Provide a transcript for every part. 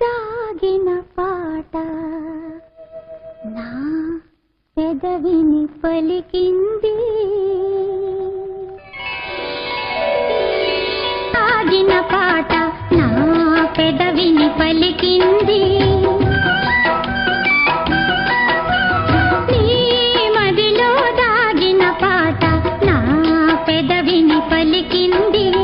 దాగిన పాట నా పెదవిని పలికింది. దాగిన పాట నా పెదవిని పలికింది. పలికింది.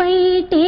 பைட்டி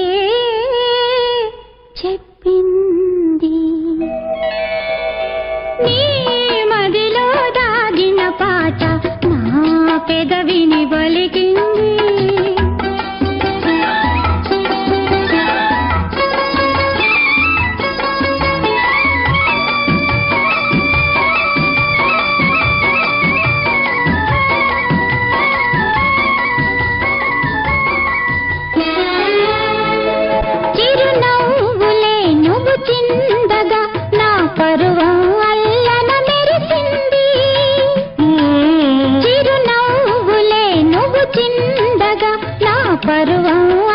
பருவம்